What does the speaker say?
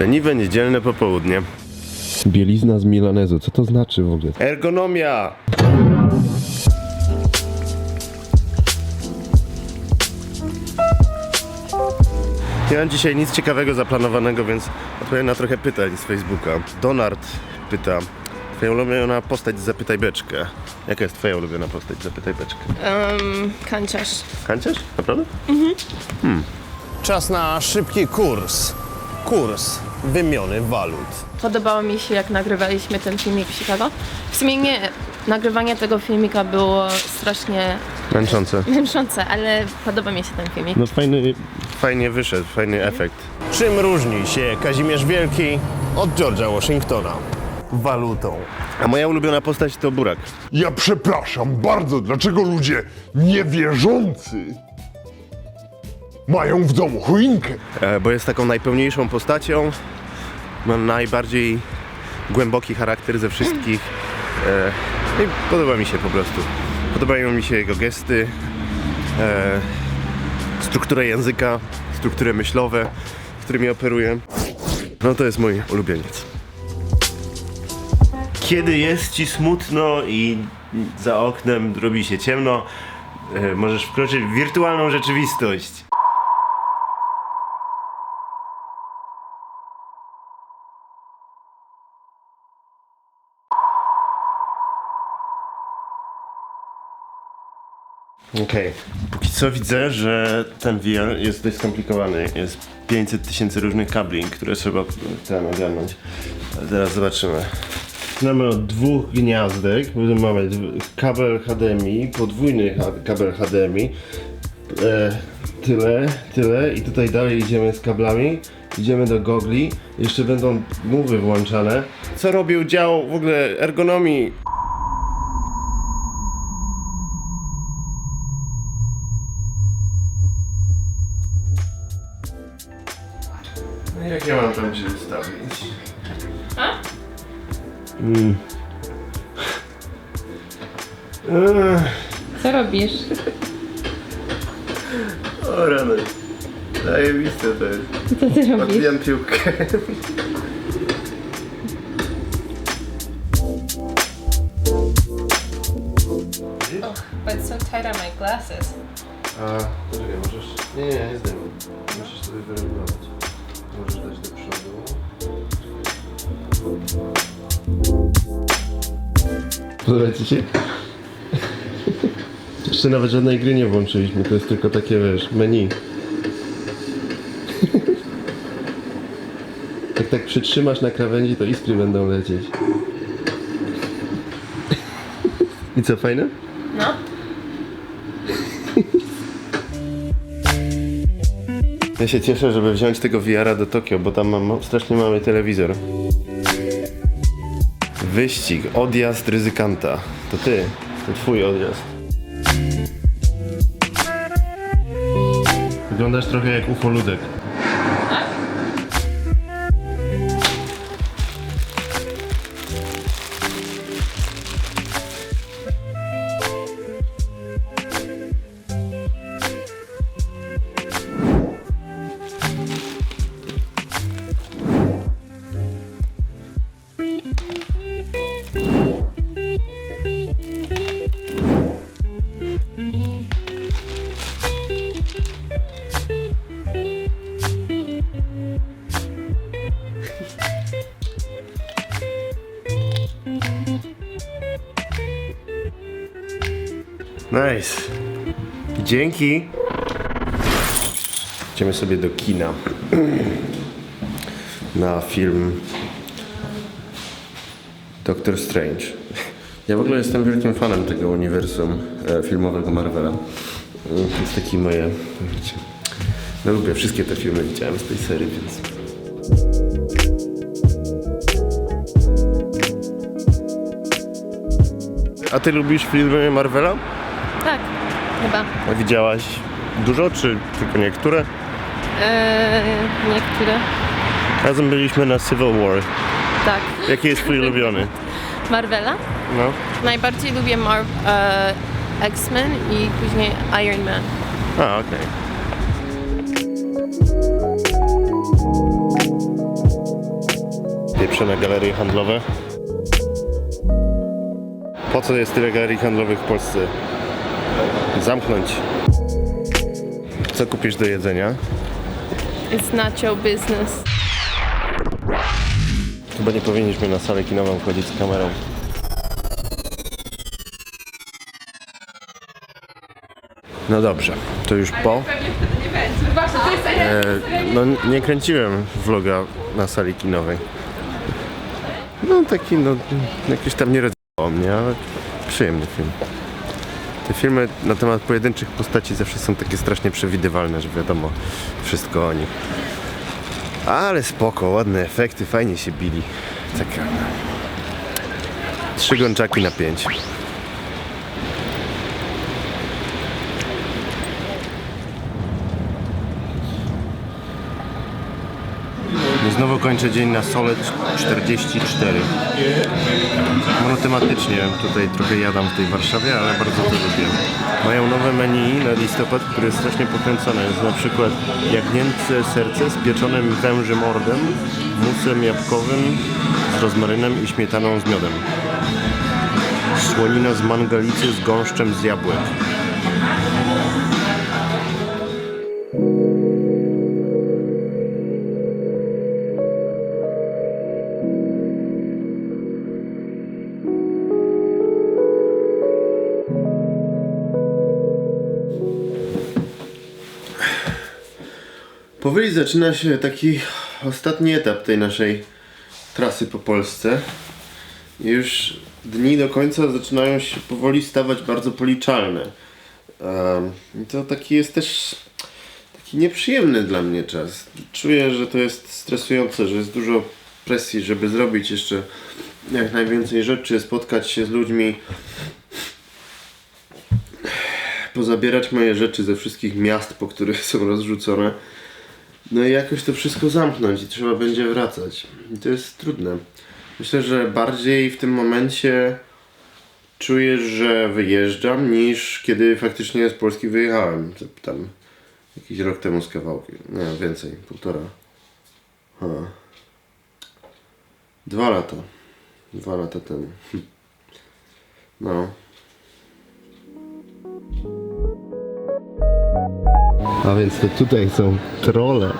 Leniwe niedzielne popołudnie. Bielizna z Milanezu, co to znaczy w ogóle? Ergonomia! Nie mam dzisiaj nic ciekawego zaplanowanego, więc odpowiem na trochę pytań z Facebooka. Donard pyta, twoja ulubiona postać Zapytaj Beczkę. Jaka jest twoja ulubiona postać Zapytaj Beczkę? Um, kanciarz. Kanciarz? Naprawdę? Czas na szybki kurs. Kurs wymiany walut. Podobało mi się, jak nagrywaliśmy ten filmik w Chicago. W sumie nie, nagrywanie tego filmika było strasznie Męczące. męczące, ale podoba mi się ten filmik. No fajny, fajnie wyszedł, fajny efekt. Czym różni się Kazimierz Wielki od George'a Washingtona? Walutą. A moja ulubiona postać to Burak. Ja przepraszam bardzo, dlaczego ludzie niewierzący mają w domu choinkę? E, bo jest taką najpełniejszą postacią. Ma najbardziej głęboki charakter ze wszystkich. E, I podoba mi się po prostu. Podobają mi się jego gesty, e, strukturę języka, struktury myślowe, którymi operuje. No to jest mój ulubieniec. Kiedy jest ci smutno i za oknem robi się ciemno, e, możesz wkroczyć w wirtualną rzeczywistość. Okej. Póki co widzę, że ten VR jest dość skomplikowany. Jest 500 tysięcy różnych kabli, które trzeba tam ogarnąć. Ale Zaraz zobaczymy. Zaczynamy od dwóch gniazdek. Mamy kabel HDMI, podwójny ha- kabel HDMI. E, tyle, tyle. I tutaj dalej idziemy z kablami. Idziemy do gogli. Jeszcze będą mowy włączane. Co robił dział w ogóle ergonomii? Się ustawić? Mm. Co robisz? O rany. Zajebiste to jest. Co ty robisz? Odbijam piłkę. But so tight on my glasses. A, poczekaj, możesz... Nie, nie, nie zdejmuj. Musisz sobie wyregulować. Możesz dać do przodu. Podoba ci się? Jeszcze nawet żadnej gry nie włączyliśmy, to jest tylko takie, wiesz, menu. Jak tak przytrzymasz na krawędzi, to iskry będą lecieć. I co, fajne? No. Ja się cieszę, żeby wziąć tego VR-a do Tokio, bo tam mam strasznie mały telewizor. Wyścig, odjazd ryzykanta. To ty, to twój odjazd. Wyglądasz trochę jak ufoludek. Nice. Dzięki. Idziemy sobie do kina. Na film Doctor Strange. Ja w ogóle jestem wielkim fanem tego uniwersum e, filmowego Marvela. Mm, To jest taki moje... No lubię, wszystkie te filmy widziałem z tej serii, więc... A ty lubisz filmy Marvela? Tak, chyba. A widziałaś dużo, czy tylko niektóre? Eee, niektóre. Razem byliśmy na Civil War. Tak. Jaki jest twój ulubiony? Marvela? No. Najbardziej lubię Mar- e, X-Men i później Iron Man. A, okej. pieprzone galerie handlowe. Po co jest tyle galerii handlowych w Polsce? Zamknąć. Co kupisz do jedzenia? It's not your business. Chyba nie powinniśmy na salę kinową wchodzić z kamerą. No dobrze, to już po. E, no nie kręciłem vloga na sali kinowej. No taki no, jakiś tam nie mnie, ale przyjemny film. Te filmy na temat pojedynczych postaci zawsze są takie strasznie przewidywalne, że wiadomo wszystko o nich. Ale spoko, ładne efekty, fajnie się bili. Taka. Trzy gączaki na pięć. Znowu kończę dzień na Sole 44. Monotematycznie tutaj trochę jadam w tej Warszawie, ale bardzo to lubię. Mają nowe menu na listopad, które jest strasznie pokręcone. Jest na przykład jagnięce serce z pieczonym wężym ordem, musem jabłkowym z rozmarynem i śmietaną z miodem. Słonina z mangalicy z gąszczem z jabłek. Powoli zaczyna się taki ostatni etap tej naszej trasy po Polsce. Już dni do końca zaczynają się powoli stawać bardzo policzalne. I to taki jest też taki nieprzyjemny dla mnie czas. Czuję, że to jest stresujące, że jest dużo presji, żeby zrobić jeszcze jak najwięcej rzeczy, spotkać się z ludźmi, pozabierać moje rzeczy ze wszystkich miast, po których są rozrzucone. No i jakoś to wszystko zamknąć i trzeba będzie wracać. I to jest trudne. Myślę, że bardziej w tym momencie czuję, że wyjeżdżam niż kiedy faktycznie z Polski wyjechałem. Tam jakiś rok temu z kawałkiem. Nie, więcej, półtora. Ha. Dwa lata. Dwa lata temu. No. A więc to tutaj są trole.